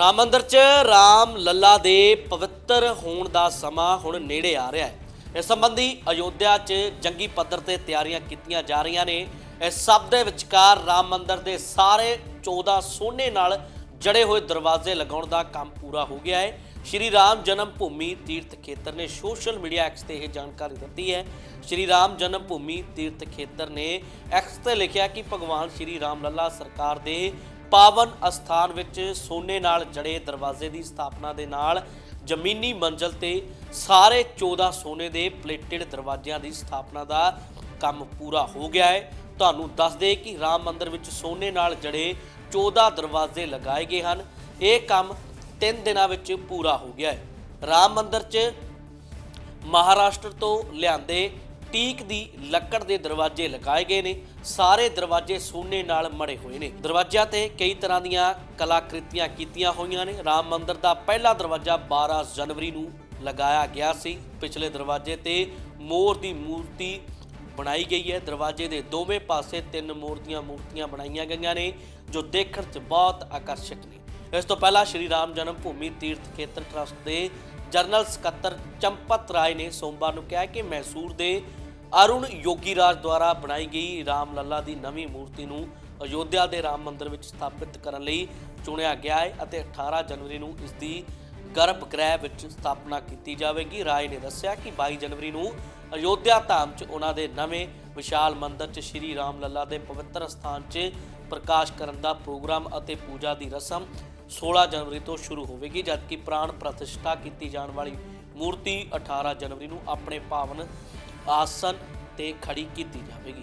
ਰਾਮ ਮੰਦਰ 'ਚ ਰਾਮ ਲੱਲਾ ਦੇ ਪਵਿੱਤਰ ਹੋਣ ਦਾ ਸਮਾਂ ਹੁਣ ਨੇੜੇ ਆ ਰਿਹਾ ਹੈ। ਇਸ ਸੰਬੰਧੀ ਅਯੋਧਿਆ 'ਚ ਜੰਗੀ ਪੱਧਰ ਤੇ ਤਿਆਰੀਆਂ ਕੀਤੀਆਂ ਜਾ ਰਹੀਆਂ ਨੇ। ਇਸ ਸਭ ਦੇ ਵਿਚਕਾਰ ਰਾਮ ਮੰਦਰ ਦੇ ਸਾਰੇ 14 ਸੋਨੇ ਨਾਲ ਜੜੇ ਹੋਏ ਦਰਵਾਜ਼ੇ ਲਗਾਉਣ ਦਾ ਕੰਮ ਪੂਰਾ ਹੋ ਗਿਆ ਹੈ। ਸ਼੍ਰੀ ਰਾਮ ਜਨਮ ਭੂਮੀ ਤੀਰਥ ਖੇਤਰ ਨੇ ਸੋਸ਼ਲ ਮੀਡੀਆ ਐਕਸ ਤੇ ਇਹ ਜਾਣਕਾਰੀ ਦਿੱਤੀ ਹੈ। ਸ਼੍ਰੀ ਰਾਮ ਜਨਮ ਭੂਮੀ ਤੀਰਥ ਖੇਤਰ ਨੇ ਐਕਸ ਤੇ ਲਿਖਿਆ ਕਿ ਭਗਵਾਨ ਸ਼੍ਰੀ ਰਾਮ ਲੱਲਾ ਸਰਕਾਰ ਦੇ ਪਾਵਨ ਅਸਥਾਨ ਵਿੱਚ ਸੋਨੇ ਨਾਲ ਜੜੇ ਦਰਵਾਜ਼ੇ ਦੀ ਸਥਾਪਨਾ ਦੇ ਨਾਲ ਜ਼ਮੀਨੀ ਮੰਜ਼ਲ ਤੇ ਸਾਰੇ 14 ਸੋਨੇ ਦੇ ਪਲੇਟਡ ਦਰਵਾਜ਼ਿਆਂ ਦੀ ਸਥਾਪਨਾ ਦਾ ਕੰਮ ਪੂਰਾ ਹੋ ਗਿਆ ਹੈ। ਤੁਹਾਨੂੰ ਦੱਸ ਦੇ ਕਿ ਰਾਮ ਮੰਦਿਰ ਵਿੱਚ ਸੋਨੇ ਨਾਲ ਜੜੇ 14 ਦਰਵਾਜ਼ੇ ਲਗਾਏ ਗਏ ਹਨ। ਇਹ ਕੰਮ 3 ਦਿਨਾਂ ਵਿੱਚ ਪੂਰਾ ਹੋ ਗਿਆ ਹੈ। ਰਾਮ ਮੰਦਿਰ 'ਚ ਮਹਾਰਾਸ਼ਟਰ ਤੋਂ ਲਿਆਂਦੇ ਟੀਕ ਦੀ ਲੱਕੜ ਦੇ ਦਰਵਾਜ਼ੇ ਲਗਾਏ ਗਏ ਨੇ। ਸਾਰੇ ਦਰਵਾਜ਼ੇ ਸੋਨੇ ਨਾਲ ਮੜੇ ਹੋਏ ਨੇ। ਦਰਵਾਜ਼ਿਆਂ ਤੇ ਕਈ ਤਰ੍ਹਾਂ ਦੀਆਂ ਕਲਾਕ੍ਰਿਤੀਆਂ ਕੀਤੀਆਂ ਹੋਈਆਂ ਨੇ। ਰਾਮ ਮੰਦਿਰ ਦਾ ਪਹਿਲਾ ਦਰਵਾਜ਼ਾ 12 ਜਨਵਰੀ ਨੂੰ ਲਗਾਇਆ ਗਿਆ ਸੀ। ਪਿਛਲੇ ਦਰਵਾਜ਼ੇ ਤੇ ਮੋਰ ਦੀ ਮੂਰਤੀ ਬਣਾਈ ਗਈ ਹੈ। ਦਰਵਾਜ਼ੇ ਦੇ ਦੋਵੇਂ ਪਾਸੇ ਤਿੰਨ ਮੋਰ ਦੀਆਂ ਮੂਰਤੀਆਂ ਬਣਾਈਆਂ ਗਈਆਂ ਨੇ, ਜੋ ਦੇਖਣ 'ਚ ਬਹੁਤ ਆਕਰਸ਼ਕ ਨੇ। ਇਸ ਤੋਂ ਪਹਿਲਾਂ ਸ਼੍ਰੀ ਰਾਮ ਜਨਮ ਭੂਮੀ ਤੀਰਥ ਖੇਤਰ ਟਰਸਟ ਦੇ ਜਨਰਲ ਸਕੱਤਰ ਚੰਪਤ ਰਾਏ ਨੇ ਸੋਮਵਾਰ ਨੂੰ ਕਿਹਾ ਕਿ ਮੈਸੂਰ ਦੇ ਅਰੁਣ ਯੋਗੀ ਰਾਜ ਦੁਆਰਾ ਬਣਾਈ ਗਈ ਰਾਮ ਲੱਲਾ ਦੀ ਨਵੀਂ ਮੂਰਤੀ ਨੂੰ ਅਯੋਧਿਆ ਦੇ ਰਾਮ ਮੰਦਿਰ ਵਿੱਚ ਸਥਾਪਿਤ ਕਰਨ ਲਈ ਚੁਣਿਆ ਗਿਆ ਹੈ ਅਤੇ 18 ਜਨਵਰੀ ਨੂੰ ਇਸ ਦੀ ਗਰਭ ਗ੍ਰਹਿ ਵਿੱਚ ਸਥਾਪਨਾ ਕੀਤੀ ਜਾਵੇਗੀ। ਰਾਏ ਨੇ ਦੱਸਿਆ ਕਿ 22 ਜਨਵਰੀ ਨੂੰ ਅਯੋਧਿਆ ਧਾਮ 'ਚ ਉਹਨਾਂ ਦੇ ਨਵੇਂ ਵਿਸ਼ਾਲ ਮੰਦਿਰ 'ਚ ਸ਼੍ਰੀ ਰਾਮ ਲੱਲਾ ਦੇ ਪਵਿੱਤਰ ਸਥਾਨ 'ਚ ਪ੍ਰਕਾਸ਼ ਕਰਨ ਦਾ ਪ੍ਰੋਗਰਾਮ ਅਤੇ ਪੂਜਾ ਦੀ ਰਸਮ 16 ਜਨਵਰੀ ਤੋਂ ਸ਼ੁਰੂ ਹੋਵੇਗੀ, ਜਦਕਿ ਪ੍ਰਾਣ ਪ੍ਰਤਿਸ਼ਠਾ ਕੀਤੀ ਜਾਣ ਵਾਲੀ ਮੂਰਤੀ 18 ਜਨਵਰੀ ਨੂੰ ਆਪਣੇ ਪਾਵਨ ਆਸਨ ਤੇ ਖੜੀ ਕੀਤੀ ਜਾਵੇਗੀ।